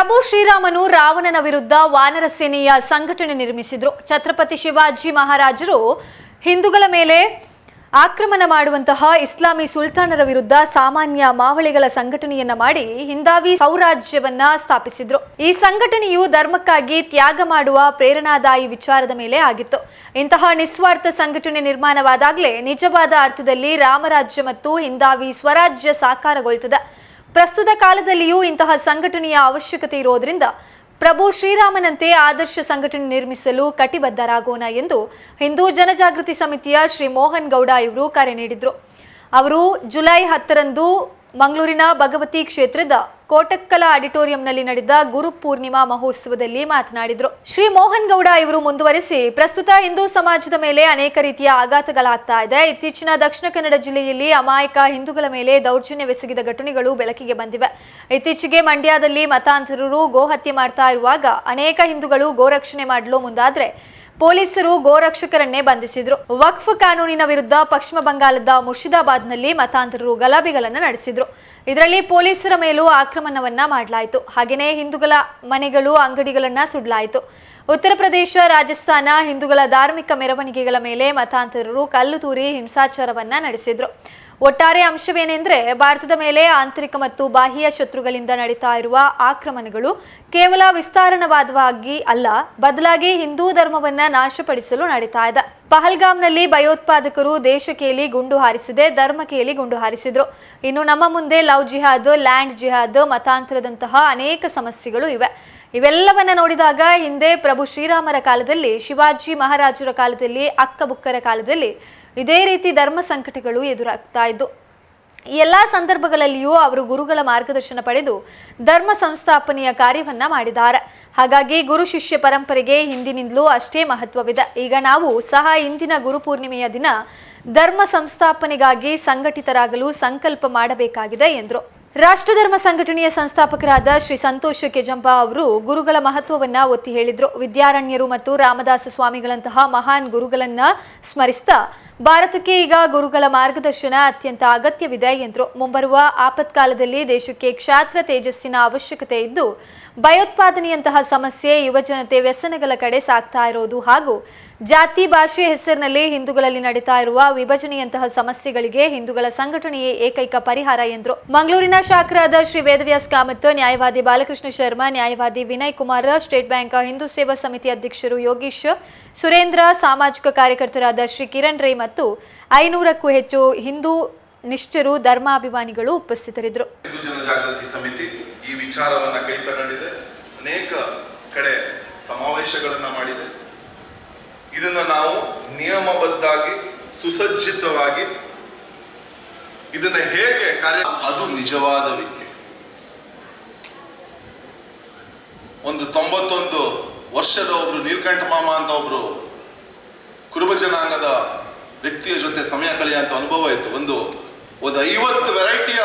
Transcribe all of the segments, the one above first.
ಪ್ರಭು ಶ್ರೀರಾಮನು ರಾವಣನ ವಿರುದ್ಧ ವಾನರ ಸೇನೆಯ ಸಂಘಟನೆ ನಿರ್ಮಿಸಿದ್ರು. ಛತ್ರಪತಿ ಶಿವಾಜಿ ಮಹಾರಾಜರು ಹಿಂದೂಗಳ ಮೇಲೆ ಆಕ್ರಮಣ ಮಾಡುವಂತಹ ಇಸ್ಲಾಮಿ ಸುಲ್ತಾನರ ವಿರುದ್ಧ ಸಾಮಾನ್ಯ ಮಾವಳಿಗಳ ಸಂಘಟನೆಯನ್ನ ಮಾಡಿ ಹಿಂದಾವಿ ಸೌರಾಜ್ಯವನ್ನ ಸ್ಥಾಪಿಸಿದ್ರು. ಈ ಸಂಘಟನೆಯು ಧರ್ಮಕ್ಕಾಗಿ ತ್ಯಾಗ ಮಾಡುವ ಪ್ರೇರಣಾದಾಯಿ ವಿಚಾರದ ಮೇಲೆ ಆಗಿತ್ತು. ಇಂತಹ ನಿಸ್ವಾರ್ಥ ಸಂಘಟನೆ ನಿರ್ಮಾಣವಾದಾಗಲೇ ನಿಜವಾದ ಅರ್ಥದಲ್ಲಿ ರಾಮರಾಜ್ಯ ಮತ್ತು ಹಿಂದಾವಿ ಸ್ವರಾಜ್ಯ ಸಾಕಾರಗೊಳ್ತದೆ. ಪ್ರಸ್ತುತ ಕಾಲದಲ್ಲಿಯೂ ಇಂತಹ ಸಂಘಟನೆಯ ಅವಶ್ಯಕತೆ ಇರೋದ್ರಿಂದ ಪ್ರಭು ಶ್ರೀರಾಮನಂತೆ ಆದರ್ಶ ಸಂಘಟನೆ ನಿರ್ಮಿಸಲು ಕಟಿಬದ್ಧರಾಗೋಣ ಎಂದು ಹಿಂದೂ ಜನಜಾಗೃತಿ ಸಮಿತಿಯ ಶ್ರೀ ಮೋಹನ್ ಗೌಡ ಇವರು ಕರೆ ನೀಡಿದರು. ಅವರು ಜುಲೈ ಹತ್ತರಂದು ಮಂಗಳೂರಿನ ಭಗವತಿ ಕ್ಷೇತ್ರದ ಕೋಟಕ್ಕಲ ಆಡಿಟೋರಿಯಂನಲ್ಲಿ ನಡೆದ ಗುರು ಪೂರ್ಣಿಮಾ ಮಹೋತ್ಸವದಲ್ಲಿ ಮಾತನಾಡಿದರು. ಶ್ರೀ ಮೋಹನ್ ಗೌಡ ಇವರು ಮುಂದುವರೆಸಿ, ಪ್ರಸ್ತುತ ಹಿಂದೂ ಸಮಾಜದ ಮೇಲೆ ಅನೇಕ ರೀತಿಯ ಆಘಾತಗಳಾಗ್ತಾ ಇದೆ. ಇತ್ತೀಚಿನ ದಕ್ಷಿಣ ಕನ್ನಡ ಜಿಲ್ಲೆಯಲ್ಲಿ ಅಮಾಯಕ ಹಿಂದೂಗಳ ಮೇಲೆ ದೌರ್ಜನ್ಯವೆಸಗಿದ ಘಟನೆಗಳು ಬೆಳಕಿಗೆ ಬಂದಿವೆ. ಇತ್ತೀಚೆಗೆ ಮಂಡ್ಯದಲ್ಲಿ ಮತಾಂತರರು ಗೋಹತ್ಯೆ ಮಾಡ್ತಾ ಇರುವಾಗ ಅನೇಕ ಹಿಂದೂಗಳು ಗೋರಕ್ಷಣೆ ಮಾಡಲು ಮುಂದಾದ್ರೆ ಪೊಲೀಸರು ಗೋರಕ್ಷಕರನ್ನೇ ಬಂಧಿಸಿದ್ರು. ವಕ್ಫ್ ಕಾನೂನಿನ ವಿರುದ್ಧ ಪಶ್ಚಿಮ ಬಂಗಾಳದ ಮುರ್ಷಿದಾಬಾದ್ನಲ್ಲಿ ಮತಾಂತರರು ಗಲಭೆಗಳನ್ನು ನಡೆಸಿದ್ರು. ಇದರಲ್ಲಿ ಪೊಲೀಸರ ಮೇಲೂ ಆಕ್ರಮಣವನ್ನ ಮಾಡಲಾಯಿತು. ಹಾಗೆಯೇ ಹಿಂದೂಗಳ ಮನೆಗಳು ಅಂಗಡಿಗಳನ್ನ ಸುಡಲಾಯಿತು. ಉತ್ತರ ಪ್ರದೇಶ, ರಾಜಸ್ಥಾನ, ಹಿಂದೂಗಳ ಧಾರ್ಮಿಕ ಮೆರವಣಿಗೆಗಳ ಮೇಲೆ ಮತಾಂತರರು ಕಲ್ಲು ತೂರಿ ಹಿಂಸಾಚಾರವನ್ನ ನಡೆಸಿದ್ರು. ಒಟ್ಟಾರೆ ಅಂಶವೇನೆಂದರೆ ಭಾರತದ ಮೇಲೆ ಆಂತರಿಕ ಮತ್ತು ಬಾಹ್ಯ ಶತ್ರುಗಳಿಂದ ನಡೀತಾ ಇರುವ ಆಕ್ರಮಣಗಳು ಕೇವಲ ವಿಸ್ತಾರಣವಾದವಾಗಿ ಅಲ್ಲ, ಬದಲಾಗಿ ಹಿಂದೂ ಧರ್ಮವನ್ನ ನಾಶಪಡಿಸಲು ನಡೀತಾ ಇದೆ. ಪಹಲ್ಗಾಮ್ನಲ್ಲಿ ಭಯೋತ್ಪಾದಕರು ದೇಶ ಕೇಳಿ ಗುಂಡು ಹಾರಿಸಿದೆ ಧರ್ಮ ಕೇಳಿ ಗುಂಡು ಹಾರಿಸಿದ್ರು. ಇನ್ನು ನಮ್ಮ ಮುಂದೆ ಲವ್ ಜಿಹಾದ್, ಲ್ಯಾಂಡ್ ಜಿಹಾದ್ ಮತಾಂತರದಂತಹ ಅನೇಕ ಸಮಸ್ಯೆಗಳು ಇವೆ. ಇವೆಲ್ಲವನ್ನ ನೋಡಿದಾಗ ಹಿಂದೆ ಪ್ರಭು ಶ್ರೀರಾಮರ ಕಾಲದಲ್ಲಿ, ಶಿವಾಜಿ ಮಹಾರಾಜರ ಕಾಲದಲ್ಲಿ, ಅಕ್ಕಬುಕ್ಕರ ಕಾಲದಲ್ಲಿ ಇದೇ ರೀತಿ ಧರ್ಮ ಸಂಕಟಗಳು ಎದುರಾಗ್ತಾ ಇದ್ದು, ಈ ಎಲ್ಲ ಸಂದರ್ಭಗಳಲ್ಲಿಯೂ ಅವರು ಗುರುಗಳ ಮಾರ್ಗದರ್ಶನ ಪಡೆದು ಧರ್ಮ ಸಂಸ್ಥಾಪನೆಯ ಕಾರ್ಯವನ್ನ ಮಾಡಿದ್ದಾರೆ. ಹಾಗಾಗಿ ಗುರು ಶಿಷ್ಯ ಪರಂಪರೆಗೆ ಹಿಂದಿನಿಂದಲೂ ಅಷ್ಟೇ ಮಹತ್ವವಿದೆ. ಈಗ ನಾವು ಸಹ ಇಂದಿನ ಗುರು ಪೂರ್ಣಿಮೆಯ ದಿನ ಧರ್ಮ ಸಂಸ್ಥಾಪನೆಗಾಗಿ ಸಂಘಟಿತರಾಗಲು ಸಂಕಲ್ಪ ಮಾಡಬೇಕಾಗಿದೆ ಎಂದರು. ರಾಷ್ಟ್ರಧರ್ಮ ಸಂಘಟನೆಯ ಸಂಸ್ಥಾಪಕರಾದ ಶ್ರೀ ಸಂತೋಷ್ ಕೆಜಂಪ ಅವರು ಗುರುಗಳ ಮಹತ್ವವನ್ನ ಒತ್ತಿ ಹೇಳಿದ್ರು. ವಿದ್ಯಾರಣ್ಯರು ಮತ್ತು ರಾಮದಾಸ ಸ್ವಾಮಿಗಳಂತಹ ಮಹಾನ್ ಗುರುಗಳನ್ನ ಸ್ಮರಿಸ್ತಾ, ಭಾರತಕ್ಕೆ ಈಗ ಗುರುಗಳ ಮಾರ್ಗದರ್ಶನ ಅತ್ಯಂತ ಅಗತ್ಯವಿದೆ ಎಂದರು. ಮುಂಬರುವ ಆಪತ್ಕಾಲದಲ್ಲಿ ದೇಶಕ್ಕೆ ಕ್ಷಾತ್ರ ತೇಜಸ್ಸಿನ ಅವಶ್ಯಕತೆ ಇದ್ದು ಭಯೋತ್ಪಾದನೆಯಂತಹ ಸಮಸ್ಯೆ ಯುವಜನತೆ ವ್ಯಸನಗಳ ಕಡೆ ಸಾಗ್ತಾ ಇರೋದು ಹಾಗೂ ಜಾತಿ ಭಾಷೆ ಹೆಸರಿನಲ್ಲಿ ಹಿಂದೂಗಳಲ್ಲಿ ನಡೀತಾ ಇರುವ ವಿಭಜನೆಯಂತಹ ಸಮಸ್ಯೆಗಳಿಗೆ ಹಿಂದೂಗಳ ಸಂಘಟನೆಯೇ ಏಕೈಕ ಪರಿಹಾರ ಎಂದರು ಮಂಗಳೂರಿನ ಶಾಖರಾದ ಶ್ರೀ ವೇದವ್ಯಾಸ್ ಕಾಮತ್, ನ್ಯಾಯವಾದಿ ಬಾಲಕೃಷ್ಣ ಶರ್ಮಾ, ನ್ಯಾಯವಾದಿ ವಿನಯ್ ಕುಮಾರ್, ಸ್ಟೇಟ್ ಬ್ಯಾಂಕ್ ಹಿಂದೂ ಸೇವಾ ಸಮಿತಿ ಅಧ್ಯಕ್ಷರು ಯೋಗೀಶ್, ಸುರೇಂದ್ರ ಸಾಮಾಜಿಕ ಕಾರ್ಯಕರ್ತರಾದ ಶ್ರೀ ಕಿರಣ್ ರೈ ಮತ್ತು ಐನೂರಕ್ಕೂ ಹೆಚ್ಚು ಹಿಂದೂ ನಿಷ್ಠರು ಧರ್ಮಾಭಿಮಾನಿಗಳು ಉಪಸ್ಥಿತರಿದ್ದರು. ಈ ವಿಚಾರವನ್ನ ಕೈ ತಗೊಂಡಿದೆ. ಅನೇಕ ಕಡೆ ಸಮಾವೇಶಗಳನ್ನ ಮಾಡಿದೆ. ಇದನ್ನ ನಾವು ನಿಯಮಬದ್ಧಾಗಿ, ಸುಸಜ್ಜಿತವಾಗಿ ಇದನ್ನ ಹೇಗೆ ಕಾರ್ಯ ಅದು ನಿಜವಾದ ವಿದ್ಯೆ. ಒಂದು ತೊಂಬತ್ತೊಂದು ವರ್ಷದ ಒಬ್ರು ನೀಲ್ಕಂಠ ಮಾಮ ಅಂತ ಒಬ್ರು ಕುರುಬ ಜನಾಂಗದ ವ್ಯಕ್ತಿಯ ಜೊತೆ ಸಮಯ ಕಳೆಯುವಂತ ಅನುಭವ ಇತ್ತು. ಒಂದು ಒಂದು ಐವತ್ತು ವೆರೈಟಿಯ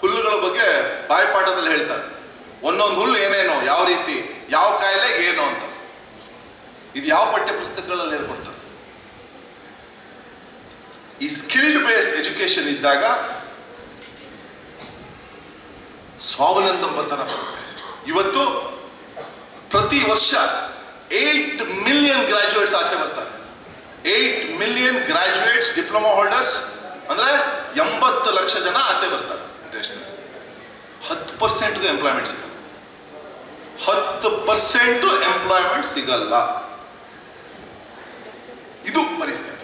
ಹುಲ್ಲುಗಳ ಬಗ್ಗೆ ಬಾಯ್ಪಾಠದಲ್ಲಿ ಹೇಳ್ತಾರೆ. ಒಂದೊಂದು ಹುಲ್ಲು ಏನೇನೋ, ಯಾವ ರೀತಿ, ಯಾವ ಕಾಯಿಲೆ ಏನು ಅಂತ. ಇದು ಯಾವ ಪಠ್ಯ ಪುಸ್ತಕಗಳಲ್ಲಿ ಹೇಳ್ಕೊಡ್ತಾರೆ? ಈ ಸ್ಕಿಲ್ಡ್ ಬೇಸ್ಡ್ ಎಜುಕೇಶನ್ ಇದ್ದಾಗ ಸ್ವಾವಲಂಬತನ ಬರುತ್ತೆ. ಇವತ್ತು ಪ್ರತಿ ವರ್ಷ ಏಟ್ ಮಿಲಿಯನ್ ಗ್ರಾಜುಯೇಟ್ಸ್ ಆಸೆ ಬರ್ತಾರೆ. Eight million graduates diploma holders ಅಂದ್ರೆ ಎಂಬತ್ತು ಲಕ್ಷ ಜನ ಆಚೆ ಬರ್ತಾರೆ. ಹತ್ತು ಪರ್ಸೆಂಟ್ ಎಂಪ್ಲಾಯ್ಮೆಂಟ್ ಸಿಗಲ್ಲ. ಹತ್ತು ಪರ್ಸೆಂಟ್ ಎಂಪ್ಲಾಯ್ಮೆಂಟ್ ಸಿಗಲ್ಲ. ಇದು ಪರಿಸ್ಥಿತಿ.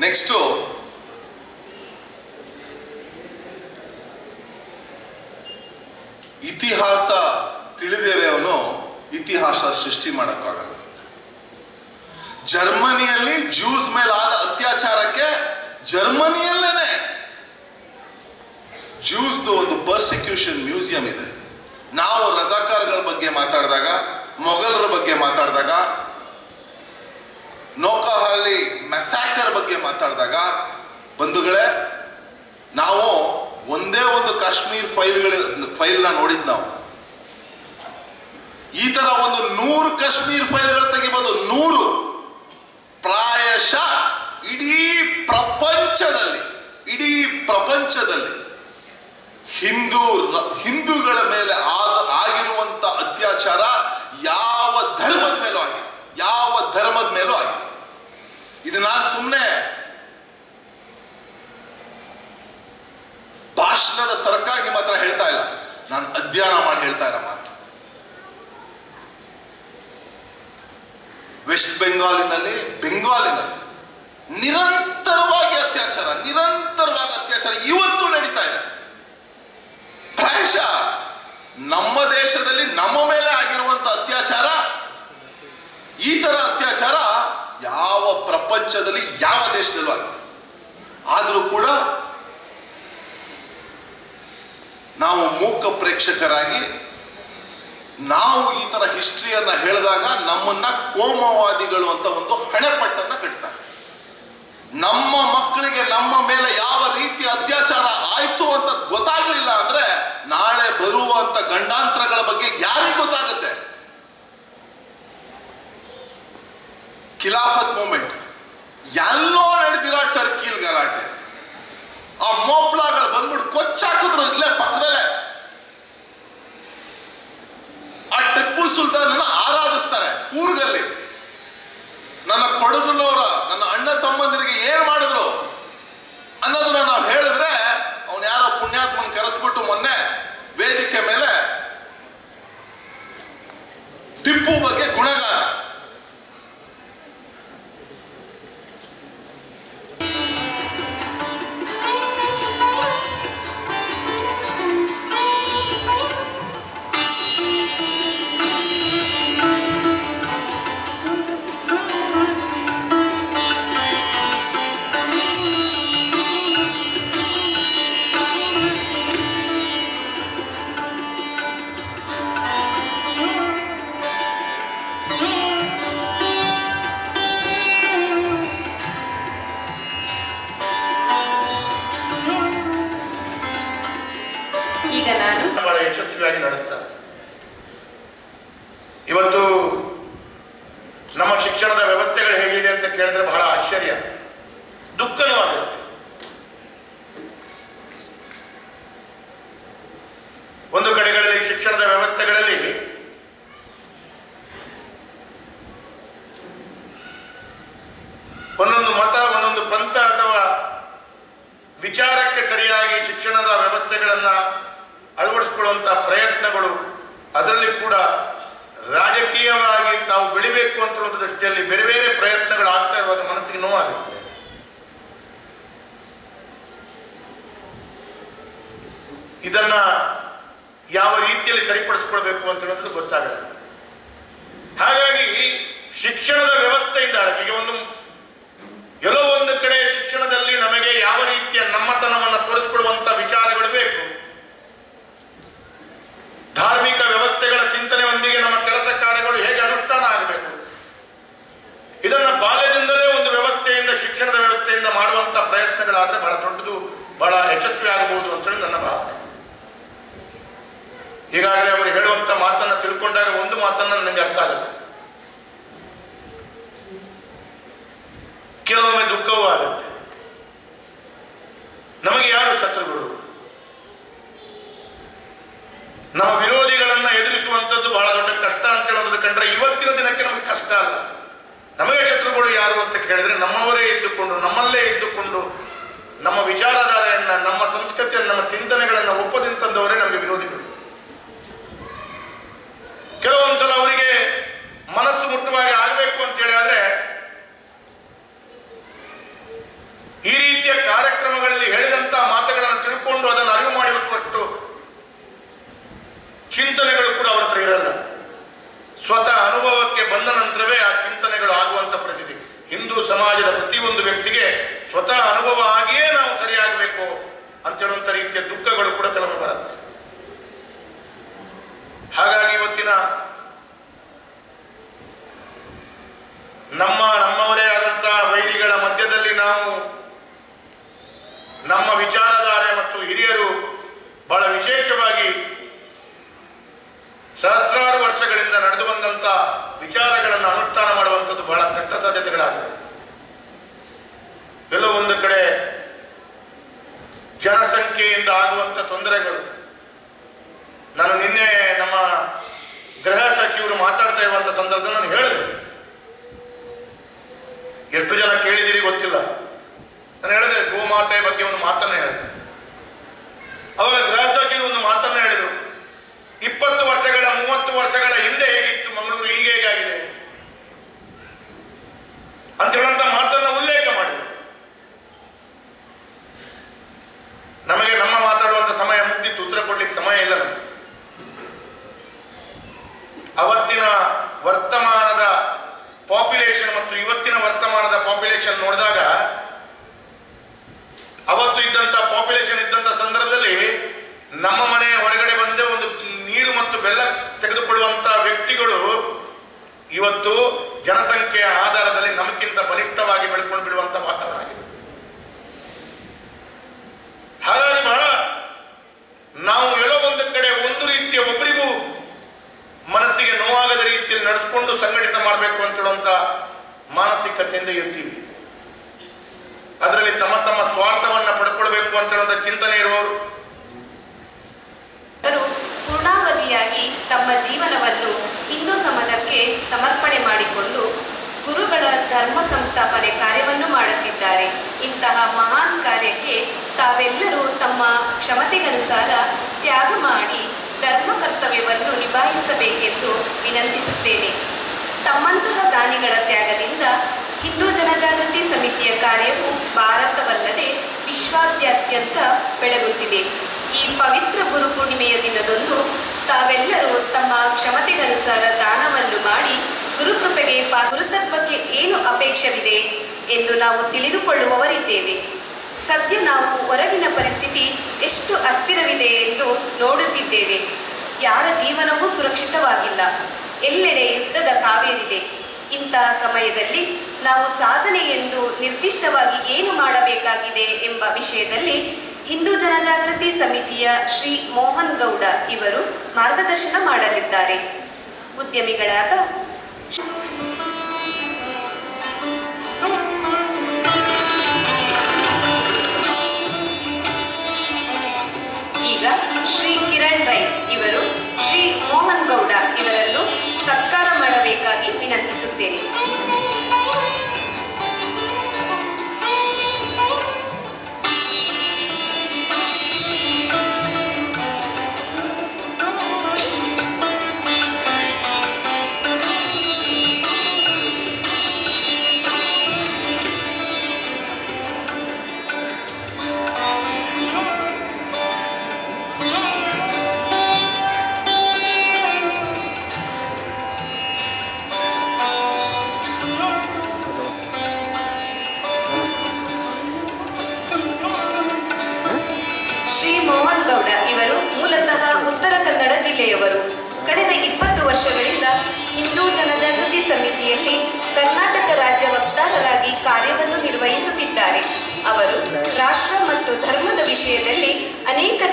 ನೆಕ್ಸ್ಟ್ ಇತಿಹಾಸ ತಿಳಿದೇವೆ ಅವನು ಇತಿಹಾಸ ಸೃಷ್ಟಿ ಮಾಡಕ್ಕಾಗಲ್ಲ. ಜರ್ಮನಿಯಲ್ಲಿ ಜ್ಯೂಸ್ ಮೇಲೆ ಆದ ಅತ್ಯಾಚಾರಕ್ಕೆ ಜರ್ಮನಿಯಲ್ಲೇನೆ ಜ್ಯೂಸ್ದು ಒಂದು ಪರ್ಸಿಕ್ಯೂಷನ್ ಮ್ಯೂಸಿಯಂ ಇದೆ. ನಾವು ರಜಾಕಾರ್ಗಳ ಬಗ್ಗೆ ಮಾತಾಡಿದಾಗ, ಮೊಘಲರ ಬಗ್ಗೆ ಮಾತಾಡಿದಾಗ, ನೌಕಾಹಳ್ಳಿ ಮೆಸಾಕರ್ ಬಗ್ಗೆ ಮಾತಾಡಿದಾಗ, ಬಂಧುಗಳೇ, ನಾವು ಒಂದೇ ಒಂದು ಕಾಶ್ಮೀರ್ ಫೈಲ್ಗಳ, ಫೈಲ್ನ ನೋಡಿದ್ ನಾವು. ಈ ತರ ಒಂದು ನೂರು ಕಾಶ್ಮೀರ್ ಫೈಲ್ಗಳು ತೆಗಿಬೋದು, ನೂರು. ಪ್ರಾಯಶಃ ಇಡೀ ಪ್ರಪಂಚದಲ್ಲಿ ಇಡೀ ಪ್ರಪಂಚದಲ್ಲಿ. ಹಿಂದೂ ಹಿಂದೂಗಳ ಮೇಲೆ ಆದ, ಆಗಿರುವಂತ ಅತ್ಯಾಚಾರ ಯಾವ ಧರ್ಮದ ಮೇಲೂ ಆಗಿದೆ. ಯಾವ ಧರ್ಮದ ಮೇಲೂ ಆಗಿದೆ. ಇದು ನಾನು ಸುಮ್ಮನೆ ಭಾಷಣದ ಸರಕಾಗಿ ಮಾತ್ರ ಹೇಳ್ತಾ ಇಲ್ಲ. ನಾನು ಅಧ್ಯಯನ ಮಾಡಿ ಹೇಳ್ತಾ ಇರೋ ಮಾತು. ವೆಸ್ಟ್ ಬೆಂಗಾಲಿನಲ್ಲಿ ಬೆಂಗಾಲಿನಲ್ಲಿ ನಿರಂತರವಾಗಿ ಅತ್ಯಾಚಾರ ನಿರಂತರವಾಗಿ ಅತ್ಯಾಚಾರ ಇವತ್ತು ನಡೀತಾ ಇದೆ. ಪ್ರಾಯಶಃ ನಮ್ಮ ದೇಶದಲ್ಲಿ ನಮ್ಮ ಮೇಲೆ ಆಗಿರುವಂತ ಅತ್ಯಾಚಾರ, ಈ ತರ ಅತ್ಯಾಚಾರ ಯಾವ ಪ್ರಪಂಚದಲ್ಲಿ, ಯಾವ ದೇಶದಲ್ಲೂ ಆಗಿದೆ ಆದರೂ ಕೂಡ ನಾವು ಮೂಕ ಪ್ರೇಕ್ಷಕರಾಗಿ, ನಾವು ಈ ತರ ಹಿಸ್ಟ್ರಿಯನ್ನ ಹೇಳಿದಾಗ ನಮ್ಮನ್ನ ಕೋಮವಾದಿಗಳು ಅಂತ ಒಂದು ಹಣೆಪಟ್ಟನ್ನ ಕಟ್ತಾರೆ. ನಮ್ಮ ಮಕ್ಕಳಿಗೆ ನಮ್ಮ ಮೇಲೆ ಯಾವ ರೀತಿ ಅತ್ಯಾಚಾರ ಆಯ್ತು ಅಂತ ಗೊತ್ತಾಗ್ಲಿಲ್ಲ ಅಂದ್ರೆ ನಾಳೆ ಬರುವಂತ ಗಂಡಾಂತರಗಳ ಬಗ್ಗೆ ಯಾರಿಗೆ ಗೊತ್ತಾಗುತ್ತೆ. ಖಿಲಾಫತ್ ಮೂಮೆಂಟ್. ಎಲ್ಲೋ ನಡೆದಿರೋ ಟರ್ಕಿಲ್ ಗಲಾಟೆ. ಆ ಮೋಪ್ಲಾಗಳು ಬಂದ್ಬಿಟ್ಟು ಕೊಚ್ಚಾಕಿದ್ರು ಇಲ್ಲೇ ಪಕ್ಕದಲ್ಲೇ. ಆ ಟಿಪ್ಪು ಸುಲ್ತಾನ್ ಆರಾಧಿಸ್ತಾರೆ ಕೂರ್ಗಲ್ಲಿ ನನ್ನ ಕೊಡಗುನವರ, ನನ್ನ ಅಣ್ಣ ತಮ್ಮಂದಿರಿಗೆ ಏನ್ ಮಾಡಿದ್ರು ಅನ್ನೋದನ್ನ ನಾವು ಹೇಳಿದ್ರೆ ಅವನ್ ಯಾರೋ ಪುಣ್ಯಾತ್ಮನ್ ಕರೆಸ್ಬಿಟ್ಟು ಮೊನ್ನೆ ವೇದಿಕೆ ಮೇಲೆ ಟಿಪ್ಪು ಬಗ್ಗೆ ಗುಣಗಾನ. ಶಿಕ್ಷಣದ ವ್ಯವಸ್ಥೆಗಳು ಹೇಗಿದೆ ಅಂತ ಕೇಳಿದ್ರೆ ಬಹಳ ಆಶ್ಚರ್ಯ. ದುಃಖನೂ ಆಗುತ್ತೆ. ಒಂದು ಕಡೆಗಳಲ್ಲಿ ಶಿಕ್ಷಣದ ವ್ಯವಸ್ಥೆಗಳಲ್ಲಿ ಒಂದೊಂದು ಮತ, ಒಂದೊಂದು ಪಂಥ ಅಥವಾ ವಿಚಾರಕ್ಕೆ ಸರಿಯಾಗಿ ಶಿಕ್ಷಣದ ವ್ಯವಸ್ಥೆಗಳನ್ನ ಅಳವಡಿಸಿಕೊಳ್ಳುವಂತಹ ಪ್ರಯತ್ನಗಳು ಅದರಲ್ಲಿ ಕೂಡ ರಾಜಕೀಯವಾಗಿ ತಾವು ಬೆಳಿಬೇಕು ಅಂತ ದೃಷ್ಟಿಯಲ್ಲಿ ಬೇರೆ ಬೇರೆ ಪ್ರಯತ್ನಗಳು ಆಗ್ತಾ ಇರುವಾಗ ಮನಸ್ಸಿಗೆ ನೋವಾಗುತ್ತೆ. ಇದನ್ನ ಯಾವ ರೀತಿಯಲ್ಲಿ ಸರಿಪಡಿಸ್ಕೊಳ್ಬೇಕು ಅಂತ ಹೇಳೋದು ಗೊತ್ತಾಗಲ್ಲ. ಹಾಗಾಗಿ ಶಿಕ್ಷಣದ ವ್ಯವಸ್ಥೆಯಿಂದ ಈಗ ಒಂದು ಎಲ್ಲೋ ಒಂದು ಕಡೆ ಶಿಕ್ಷಣದಲ್ಲಿ ನಮಗೆ ಯಾವ ರೀತಿಯ ನಮ್ಮತನವನ್ನು ತೋರಿಸಿಕೊಳ್ಳುವಂತ ವಿಚಾರಗಳು ಬೇಕು ಧಾರ್ಮಿಕ ವ್ಯವಸ್ಥೆಗಳ ಚಿಂತನೆಯೊಂದಿಗೆ ನಮ್ಮ ಕೆಲಸ ಕಾರ್ಯಗಳು ಹೇಗೆ ಅನುಷ್ಠಾನ ಆಗಬೇಕು ಇದನ್ನ ಬಾಲ್ಯದಿಂದಲೇ ಒಂದು ವ್ಯವಸ್ಥೆಯಿಂದ ಶಿಕ್ಷಣದ ವ್ಯವಸ್ಥೆಯಿಂದ ಮಾಡುವಂತ ಪ್ರಯತ್ನಗಳಾದ್ರೆ ಬಹಳ ದೊಡ್ಡದು, ಬಹಳ ಯಶಸ್ವಿ ಆಗಬಹುದು ಅಂತೇಳಿ ನನ್ನ ಭಾವನೆ. ಈಗಾಗಲೇ ಅವರು ಹೇಳುವಂತ ಮಾತನ್ನ ತಿಳ್ಕೊಂಡಾಗ ಒಂದು ಮಾತನ್ನ ನನಗೆ ಅರ್ಥ ಆಗುತ್ತೆ. ಕೆಲವೊಮ್ಮೆ ದುಃಖವೂ ಆಗುತ್ತೆ. ನಮಗೆ ಯಾರು ಶತ್ರುಗಳು? ನಮ್ಮ ವಿರೋಧಿಗಳನ್ನ ಎದುರಿಸುವಂಥದ್ದು ಬಹಳ ದೊಡ್ಡ ಕಷ್ಟ ಅಂತ ಹೇಳೋದು ಕಂಡ್ರೆ ಇವತ್ತಿನ ದಿನಕ್ಕೆ ನಮಗೆ ಕಷ್ಟ ಅಲ್ಲ. ನಮಗೆ ಶತ್ರುಗಳು ಯಾರು ಅಂತ ಕೇಳಿದ್ರೆ ನಮ್ಮವರೇ ಇದ್ದುಕೊಂಡು, ನಮ್ಮಲ್ಲೇ ಇದ್ದುಕೊಂಡು ನಮ್ಮ ವಿಚಾರಧಾರೆಯನ್ನ, ನಮ್ಮ ಸಂಸ್ಕೃತಿಯನ್ನು, ನಮ್ಮ ಚಿಂತನೆಗಳನ್ನ ಒಪ್ಪದಿಂತಂದವರೇ ನಮಗೆ ವಿರೋಧಿಗಳು. ಕೆಲವೊಂದ್ಸಲ ಅವರಿಗೆ ಮನಸ್ಸು ಮುಟ್ಟುವಾಗೆ ಆಗಬೇಕು ಅಂತ ಹೇಳಿ ಆದ್ರೆ, ಈ ರೀತಿಯ ಕಾರ್ಯಕ್ರಮಗಳಲ್ಲಿ ಹೇಳಿದಂತ ಮಾತುಗಳನ್ನು ತಿಳ್ಕೊಂಡು ಅದನ್ನು ಅರಿವು ಮಾಡಿರುವಷ್ಟು ಚಿಂತನೆಗಳು ಕೂಡ ಅವರ ಹತ್ರ ಇರಲ್ಲ. ಸ್ವತಃ ಅನುಭವಕ್ಕೆ ಬಂದ ನಂತರವೇ ಆ ಚಿಂತನೆಗಳು ಆಗುವಂತ ಪರಿಸ್ಥಿತಿ. ಹಿಂದೂ ಸಮಾಜದ ಪ್ರತಿಯೊಂದು ವ್ಯಕ್ತಿಗೆ ಸ್ವತಃ ಅನುಭವ ಆಗಿಯೇ ನಾವು ಸರಿಯಾಗಬೇಕು ಅಂತ ಹೇಳುವಂತ ರೀತಿಯ ದುಃಖಗಳು ಕೂಡ ಕೆಲವೊಮ್ಮೆ ಬರುತ್ತೆ. ಹಾಗಾಗಿ ಇವತ್ತಿನ ನಮ್ಮ, ನಮ್ಮವರೇ ಆದಂತಹ ವೈರಿಗಳ ಮಧ್ಯದಲ್ಲಿ ನಾವು ನಮ್ಮ ವಿಚಾರಧಾರೆ ಮತ್ತು ಹಿರಿಯರು ಬಹಳ ವಿಶೇಷವಾಗಿ ಸಹಸ್ರಾರು ವರ್ಷಗಳಿಂದ ನಡೆದು ಬಂದಂತ ವಿಚಾರಗಳನ್ನು ಅನುಷ್ಠಾನ ಮಾಡುವಂಥದ್ದು ಬಹಳ ಕಷ್ಟ ಸಾಧ್ಯತೆಗಳಾಗಿವೆ. ಒಂದು ಕಡೆ ಜನಸಂಖ್ಯೆಯಿಂದ ಆಗುವಂಥ ತೊಂದರೆಗಳು. ನಾನು ನಿನ್ನೆ ನಮ್ಮ ಗೃಹ ಸಚಿವರು ಮಾತಾಡ್ತಾ ಇರುವಂಥ ಸಂದರ್ಭದಲ್ಲಿ ನಾನು ಹೇಳಿದೆ. ಎಷ್ಟು ಜನ ಕೇಳಿದಿರಿ ಗೊತ್ತಿಲ್ಲ. ನಾನು ಹೇಳಿದೆ, ಗೋಮಾತೆಯ ಬಗ್ಗೆ ಒಂದು ಮಾತನ್ನ ಹೇಳಿದೆ. ಅವಾಗ ಗೃಹ ಸಚಿವರು ಒಂದು ಮಾತನ್ನ ಹೇಳಿದರು. ಇಪ್ಪತ್ತು ವರ್ಷಗಳ, ಮೂವತ್ತು ವರ್ಷಗಳ ಹಿಂದೆ ಹೇಗಿತ್ತು, ಮಂಗಳೂರು ಈಗ ಹೇಗಾಗಿದೆ? ಅಂತ ಮಾತನ್ನ ಉಲ್ಲೇಖ ಮಾಡಿದರು ನಮಗೆ ನಮ್ಮ ಮಾತಾಡುವಂತ ಸಮಯ ಮುಗ್ದಿತ್ತು ಉತ್ತರ ಕೊಡ್ಲಿಕ್ಕೆ ಸಮಯ ಇಲ್ಲ. ಅವತ್ತಿನ ವರ್ತಮಾನದ ಪಾಪ್ಯುಲೇಷನ್ ಮತ್ತು ಇವತ್ತಿನ ವರ್ತಮಾನದ ಪಾಪ್ಯುಲೇಷನ್ ನೋಡಿದಾಗ, ಅವತ್ತು ಇದ್ದಂತ ಪಾಪ್ಯುಲೇಷನ್ ಇದ್ದಂತ ಸಂದರ್ಭದಲ್ಲಿ ನಮ್ಮ ಮನೆ ಹೊರಗಡೆ ಬಂದೆ ಒಂದು ನೀರು ಮತ್ತು ಬೆಲ್ಲ ತೆಗೆದುಕೊಳ್ಳುವಂತ ವ್ಯಕ್ತಿಗಳು ಇವತ್ತು ಜನಸಂಖ್ಯೆಯ ಆಧಾರದಲ್ಲಿ ನಮಗಿಂತ ಬಲಿಷ್ಠವಾಗಿ ಬೆಳ್ಕೊಂಡು ಬಿಡುವಂತ ವಾತಾವರಣ ಆಗಿದೆ. ಹಾಗಾಗಿ ಬಹಳ ನಾವು ಎಲ್ಲೋ ಒಂದು ಕಡೆ ಒಂದು ರೀತಿಯ ಒಬ್ಬರಿಗೂ ಮನಸ್ಸಿಗೆ ನಡೆದುಕೊಂಡು ಸಂಘಟಿತ ಮಾಡಬೇಕು ಅಂತ ಹೇಳುವಂತ ಮಾನಸಿಕತೆಯಿಂದ ಇರ್ತೀವಿ. ಅದರಲ್ಲಿ ತಮ್ಮ ತಮ್ಮ ಸ್ವಾರ್ಥವನ್ನ ಪಡ್ಕೊಳ್ಬೇಕು ಅಂತ ಹೇಳುವಂತ ಚಿಂತನೆ ಇರುವವರು ಪೂರ್ಣಾವಧಿಯಾಗಿ ತಮ್ಮ ಜೀವನವನ್ನು ಹಿಂದೂ ಸಮಾಜಕ್ಕೆ ಸಮರ್ಪಣೆ ಮಾಡಿಕೊಂಡು ಗುರುಗಳ ಧರ್ಮ ಸಂಸ್ಥಾಪನೆ ಕಾರ್ಯವನ್ನು ಮಾಡುತ್ತಿದ್ದಾರೆ. ಇಂತಹ ಮಹಾನ್ ಕಾರ್ಯಕ್ಕೆ ತಾವೆಲ್ಲರೂ ತಮ್ಮ ಕ್ಷಮತೆಗನುಸಾರ ತ್ಯಾಗ ಮಾಡಿ ಧರ್ಮ ಕರ್ತವ್ಯವನ್ನು ನಿಭಾಯಿಸಬೇಕೆಂದು ವಿನಂತಿಸುತ್ತೇನೆ. ತಮ್ಮಂತಹ ದಾನಿಗಳ ತ್ಯಾಗದಿಂದ ಹಿಂದೂ ಜನಜಾಗೃತಿ ಸಮಿತಿಯ ಕಾರ್ಯವು ಭಾರತವಲ್ಲದೆ ವಿಶ್ವಾದ್ಯಂತ ಬೆಳಗುತ್ತಿದೆ. ಈ ಪವಿತ್ರ ಗುರು ಪೂರ್ಣಿಮೆಯ ದಿನದಂದು ತಾವೆಲ್ಲರೂ ತಮ್ಮ ಕ್ಷಮತೆಗನುಸಾರ ದಾನವನ್ನು ಮಾಡಿ ಗುರುಕೃಪೆಗೆ ಗುರುತತ್ವಕ್ಕೆ ಏನು ಅಪೇಕ್ಷವಿದೆ ಎಂದು ನಾವು ತಿಳಿದುಕೊಳ್ಳುವವರಿದ್ದೇವೆ. ಸದ್ಯ ನಾವು ಹೊರಗಿನ ಪರಿಸ್ಥಿತಿ ಎಷ್ಟು ಅಸ್ಥಿರವಿದೆ ಎಂದು ನೋಡುತ್ತಿದ್ದೇವೆ. ಯಾರ ಜೀವನವೂ ಸುರಕ್ಷಿತವಾಗಿಲ್ಲ. ಎಲ್ಲೆಡೆ ಯುದ್ಧದ ಕಾವೇರಿದೆ. ಇಂತಹ ಸಮಯದಲ್ಲಿ ನಾವು ಸಾಧನೆ ಎಂದು ನಿರ್ದಿಷ್ಟವಾಗಿ ಏನು ಮಾಡಬೇಕಾಗಿದೆ ಎಂಬ ವಿಷಯದಲ್ಲಿ ಹಿಂದೂ ಜನಜಾಗೃತಿ ಸಮಿತಿಯ ಶ್ರೀ ಮೋಹನ್ ಗೌಡ ಇವರು ಮಾರ್ಗದರ್ಶನ ಮಾಡಲಿದ್ದಾರೆ. ಉದ್ಯಮಿಗಳಾದ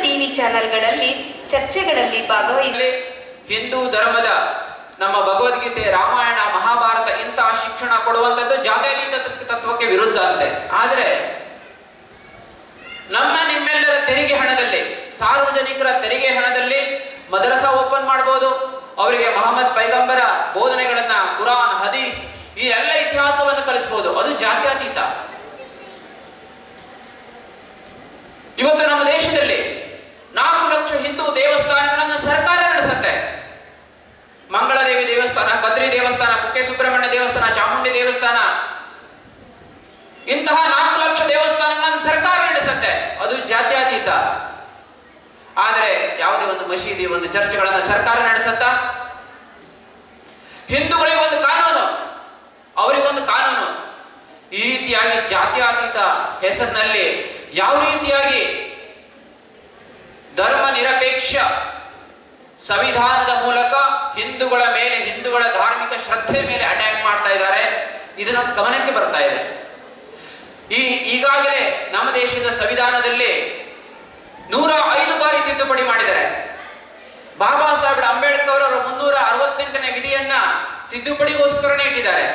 ಟಿವಿ ಚಾನೆಲ್ಗಳಲ್ಲಿ ಚರ್ಚೆಗಳಲ್ಲಿ ಭಾಗವಹಿಸಿ. ಹಿಂದೂ ಧರ್ಮದ ನಮ್ಮ ಭಗವದ್ಗೀತೆ, ರಾಮಾಯಣ, ಮಹಾಭಾರತ ಇಂತಹ ಶಿಕ್ಷಣ ಕೊಡುವಂಥದ್ದು ಜಾತ್ಯಾತೀತ ತತ್ವಕ್ಕೆ ವಿರುದ್ಧ ಅಂತೆ. ಆದರೆ ನಮ್ಮ ನಿಮ್ಮೆಲ್ಲರ ತೆರಿಗೆ ಹಣದಲ್ಲಿ, ಸಾರ್ವಜನಿಕರ ತೆರಿಗೆ ಹಣದಲ್ಲಿ ಮದರಸಾ ಓಪನ್ ಮಾಡಬಹುದು ಅವರಿಗೆ ಮಹಮ್ಮದ್ ಪೈಗಂಬರ ಬೋಧನೆಗಳನ್ನ ಕುರಾನ್, ಹದೀಸ್ ಈ ಎಲ್ಲ ಇತಿಹಾಸವನ್ನು ಕಲಿಸಬಹುದು ಅದು ಜಾತ್ಯಾತೀತ. ಇವತ್ತು ನಮ್ಮ ದೇಶದಲ್ಲಿ ನಾಲ್ಕು ಲಕ್ಷ ಹಿಂದೂ ದೇವಸ್ಥಾನಗಳನ್ನು ಸರ್ಕಾರ ನಡೆಸುತ್ತೆ. ಮಂಗಳದೇವಿ ದೇವಸ್ಥಾನ, ಕದ್ರಿ ದೇವಸ್ಥಾನ ಕುಕ್ಕೆ ಸುಬ್ರಹ್ಮಣ್ಯ ದೇವಸ್ಥಾನ, ಚಾಮುಂಡಿ ದೇವಸ್ಥಾನ. ಇಂತಹ ನಾಲ್ಕು ಲಕ್ಷ ದೇವಸ್ಥಾನಗಳನ್ನು ಸರ್ಕಾರ ನಡೆಸುತ್ತೆ. ಅದು ಜಾತ್ಯಾತೀತ. ಆದರೆ ಯಾವುದೇ ಒಂದು ಮಸೀದಿ, ಒಂದು ಚರ್ಚ್ಗಳನ್ನು ಸರ್ಕಾರ ನಡೆಸುತ್ತಾ? ಹಿಂದೂಗಳಿಗೆ ಒಂದು ಕಾನೂನು. ಅವರಿಗೊಂದು ಕಾನೂನು. ಈ ರೀತಿಯಾಗಿ ಜಾತ್ಯಾತೀತ ಹೆಸರಿನಲ್ಲಿ ಯಾವ ರೀತಿಯಾಗಿ ಧರ್ಮ ನಿರಪೇಕ್ಷ ಸಂವಿಧಾನದ ಮೂಲಕ ಹಿಂದೂಗಳ ಮೇಲೆ ಹಿಂದೂಗಳ ಧಾರ್ಮಿಕ ಶ್ರದ್ಧೆ ಮೇಲೆ ಅಟ್ಯಾಕ್ ಮಾಡ್ತಾ ಇದ್ದಾರೆ. ಇದು ಗಮನಕ್ಕೆ ಬರ್ತಾ ಇದೆ. ಈ ಈಗಾಗಲೇ ನಮ್ಮ ದೇಶದ ಸಂವಿಧಾನದಲ್ಲಿ ನೂರ ಐದು ಬಾರಿ ತಿದ್ದುಪಡಿ ಮಾಡಿದ್ದಾರೆ. ಬಾಬಾ ಸಾಹೇಬ್ ಅಂಬೇಡ್ಕರ್ ಅವರ ಮುನ್ನೂರ ಅರವತ್ತೆಂಟನೇ ವಿಧಿಯನ್ನ ತಿದ್ದುಪಡಿಗೋಸ್ಕರನೇ ಇಟ್ಟಿದ್ದಾರೆ.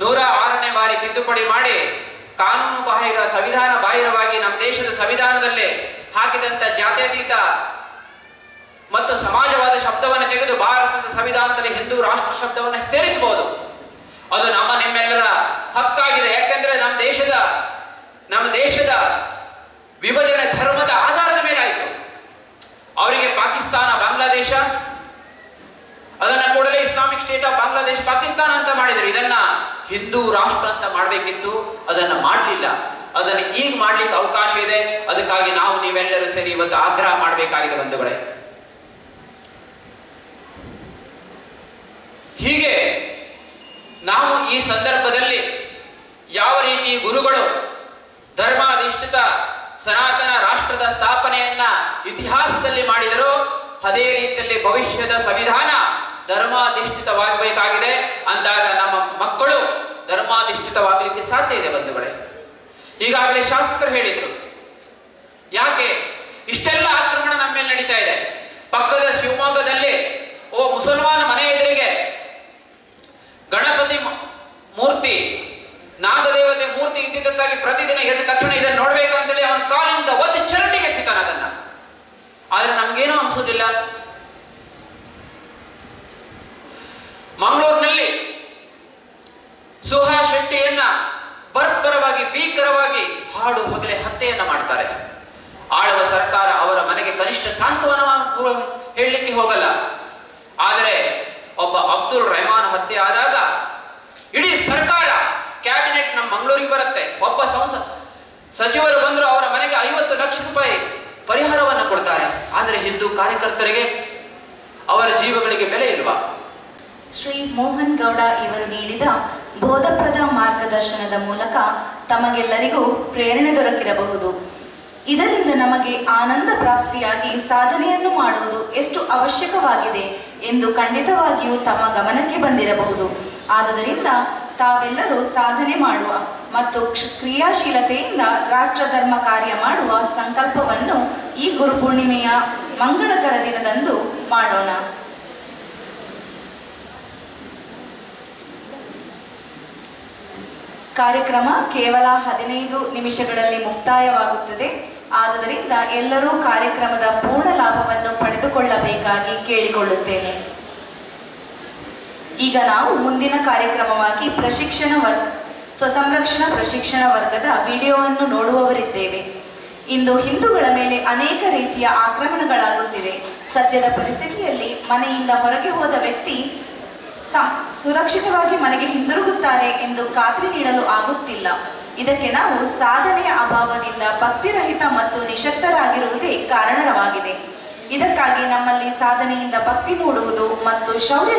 ನೂರ ಆರನೇ ಬಾರಿ ತಿದ್ದುಪಡಿ ಮಾಡಿ ಕಾನೂನು ಬಾಹಿರ ಸಂವಿಧಾನ ಬಾಹಿರವಾಗಿ ನಮ್ಮ ದೇಶದ ಸಂವಿಧಾನದಲ್ಲೇ ಹಾಕಿದಂತ ಜಾತ್ಯತೀತ ಮತ್ತು ಸಮಾಜವಾದ ಶಬ್ದವನ್ನು ತೆಗೆದು ಭಾರತದ ಸಂವಿಧಾನದಲ್ಲಿ ಹಿಂದೂ ರಾಷ್ಟ್ರ ಶಬ್ದವನ್ನು ಸೇರಿಸಬಹುದು. ಅದು ನಮ್ಮ ನಿಮ್ಮೆಲ್ಲರ ಹಕ್ಕಾಗಿದೆ. ಯಾಕಂದ್ರೆ ನಮ್ಮ ದೇಶದ ನಮ್ಮ ದೇಶದ ವಿಭಜನೆ ಧರ್ಮದ ಆಧಾರದ ಮೇಲೆ ಆಯಿತು ಅವರಿಗೆ ಪಾಕಿಸ್ತಾನ, ಬಾಂಗ್ಲಾದೇಶ, ಅದನ್ನ ಕೂಡಲೇ Islamic State of Bangladesh, Pakistan ಅಂತ ಮಾಡಿದರು. ಇದನ್ನ ಹಿಂದೂ ರಾಷ್ಟ್ರ ಅಂತ ಮಾಡಬೇಕಿತ್ತು. ಅದನ್ನ ಮಾಡಲಿಲ್ಲ. ಅದನ್ನು ಈಗ ಮಾಡ್ಲಿಕ್ಕೆ ಅವಕಾಶ ಇದೆ. ಅದಕ್ಕಾಗಿ ನಾವು ನೀವೆಲ್ಲರೂ ಸೇರಿ ಇವತ್ತು ಆಗ್ರಹ ಮಾಡಬೇಕಾಗಿದೆ ಬಂಧುಗಳೇ. ಹೀಗೆ ನಾವು ಈ ಸಂದರ್ಭದಲ್ಲಿ ಯಾವ ರೀತಿ ಗುರುಗಳು ಧರ್ಮಾಧಿಷ್ಠಿತ ಸನಾತನ ರಾಷ್ಟ್ರದ ಸ್ಥಾಪನೆಯನ್ನ ಇತಿಹಾಸದಲ್ಲಿ ಮಾಡಿದರೋ, ಅದೇ ರೀತಿಯಲ್ಲಿ ಭವಿಷ್ಯದ ಸಂವಿಧಾನ ಧರ್ಮಾಧಿಷ್ಠಿತವಾಗಬೇಕಾಗಿದೆ. ಅಂದಾಗ ನಮ್ಮ ಮಕ್ಕಳು ಧರ್ಮಾಧಿಷ್ಠಿತವಾಗಲಿಕ್ಕೆ ಸಾಧ್ಯ ಇದೆ ಬಂಧುಗಳೇ. ಈಗಾಗಲೇ ಶಾಸಕರು ಹೇಳಿದರು. ಯಾಕೆ? ಇಷ್ಟೆಲ್ಲ ಆಕ್ರಮಣ ನಮ್ಮ ಮೇಲೆ ನಡೀತಾ ಇದೆ. ಪಕ್ಕದ ಶಿವಮೊಗ್ಗದಲ್ಲಿ ಓ ಮುಸಲ್ಮಾನ ಮನೆ ಎದುರಿಗೆ ಗಣಪತಿ ಮೂರ್ತಿ, ನಾಗದೇವತೆ ಮೂರ್ತಿ ಇದ್ದಿದ್ದಕ್ಕಾಗಿ ಪ್ರತಿದಿನ ಎದ್ದ ತಕ್ಷಣ ಇದನ್ನು ನೋಡ್ಬೇಕಂತೇಳಿ ಅವನ ಕಾಲಿಂದ ಒತ್ತು ಚರಂಡಿಗೆ ಸಿಕ್ಕಾನ ಅದನ್ನ. ಆದ್ರೆ ನಮ್ಗೇನು ಅನಿಸೋದಿಲ್ಲ. ಮಂಗಳೂರಿನಲ್ಲಿ ಸುಹಾ ಶೆಟ್ಟಿಯನ್ನ ಹತ್ಯೆಯನ್ನ ಮಾಡ್ತಾರೆ. ಆಳುವ ಸರ್ಕಾರ ಅವರ ಮನೆಗೆ ಕನಿಷ್ಠ ಸಾಂತ್ವನ ಹೇಳಲಿಕ್ಕೆ ಹೋಗಲ್ಲ. ಆದರೆ ಒಬ್ಬ ಅಬ್ದುಲ್ ರೆಹಮಾನ್ ಹತ್ಯೆ ಆದಾಗ ಇಡೀ ಸರ್ಕಾರ ಕ್ಯಾಬಿನೆಟ್ ನಮ್ಮ ಮಂಗಳೂರಿಗೆ ಬರುತ್ತೆ. ಒಬ್ಬ ಸಂಸ ಸಚಿವರು ಬಂದ್ರು ಅವರ ಮನೆಗೆ ಐವತ್ತು ಲಕ್ಷ ರೂಪಾಯಿ ಪರಿಹಾರವನ್ನು ಕೊಡ್ತಾರೆ. ಆದರೆ ಹಿಂದೂ ಕಾರ್ಯಕರ್ತರಿಗೆ ಅವರ ಜೀವಗಳಿಗೆ ಬೆಲೆ ಇಲ್ವಾ? ಶ್ರೀ ಮೋಹನ್ ಗೌಡ ಇವರು ನೀಡಿದ ಬೋಧಪ್ರದ ಮಾರ್ಗದರ್ಶನದ ಮೂಲಕ ತಮಗೆಲ್ಲರಿಗೂ ಪ್ರೇರಣೆ ದೊರಕಿರಬಹುದು. ಇದರಿಂದ ನಮಗೆ ಆನಂದ ಪ್ರಾಪ್ತಿಯಾಗಿ ಸಾಧನೆಯನ್ನು ಮಾಡುವುದು ಎಷ್ಟು ಅವಶ್ಯಕವಾಗಿದೆ ಎಂದು ಖಂಡಿತವಾಗಿಯೂ ತಮ್ಮ ಗಮನಕ್ಕೆ ಬಂದಿರಬಹುದು. ಆದ್ದರಿಂದ ತಾವೆಲ್ಲರೂ ಸಾಧನೆ ಮಾಡುವ ಮತ್ತು ಕ್ರಿಯಾಶೀಲತೆಯಿಂದ ರಾಷ್ಟ್ರ ಧರ್ಮ ಕಾರ್ಯ ಮಾಡುವ ಸಂಕಲ್ಪವನ್ನು ಈ ಗುರುಪೂರ್ಣಿಮೆಯ ಮಂಗಳಕರ ದಿನದಂದು ಮಾಡೋಣ. ಕಾರ್ಯಕ್ರಮ ಕೇವಲ ಹದಿನೈದು ನಿಮಿಷಗಳಲ್ಲಿ ಮುಕ್ತಾಯವಾಗುತ್ತದೆ. ಆದ್ದರಿಂದ ಎಲ್ಲರೂ ಕಾರ್ಯಕ್ರಮದ ಪೂರ್ಣ ಲಾಭವನ್ನು ಪಡೆದುಕೊಳ್ಳಬೇಕಾಗಿ ಕೇಳಿಕೊಳ್ಳುತ್ತೇನೆ. ಈಗ ನಾವು ಮುಂದಿನ ಕಾರ್ಯಕ್ರಮವಾಗಿ ಪ್ರಶಿಕ್ಷಣ ವರ್ಗ, ಸ್ವಸಂರಕ್ಷಣಾ ಪ್ರಶಿಕ್ಷಣ ವರ್ಗದ ವಿಡಿಯೋವನ್ನು ನೋಡುವವರಿದ್ದೇವೆ. ಇಂದು ಹಿಂದೂಗಳ ಮೇಲೆ ಅನೇಕ ರೀತಿಯ ಆಕ್ರಮಣಗಳಾಗುತ್ತಿವೆ. ಸದ್ಯದ ಪರಿಸ್ಥಿತಿಯಲ್ಲಿ ಮನೆಯಿಂದ ಹೊರಗೆ ಹೋದ ವ್ಯಕ್ತಿ ಸುರಕ್ಷಿತವಾಗಿ ಮನೆಗೆ ಹಿಂದಿರುಗುತ್ತಾರೆ ಎಂದು ಖಾತ್ರಿ ನೀಡಲು ಆಗುತ್ತಿಲ್ಲ. ಇದಕ್ಕೆ ನಾವು ಸಾಧನೆಯ ಅಭಾವದಿಂದ ಭಕ್ತಿರಹಿತ ಮತ್ತು ನಿಶಕ್ತರಾಗಿರುವುದೇ ಕಾರಣವಾಗಿದೆ ಇದಕ್ಕಾಗಿ ನಮ್ಮಲ್ಲಿ ಸಾಧನೆಯಿಂದ ಭಕ್ತಿ ಮೂಡುವುದು ಮತ್ತು ಶೌರ್ಯ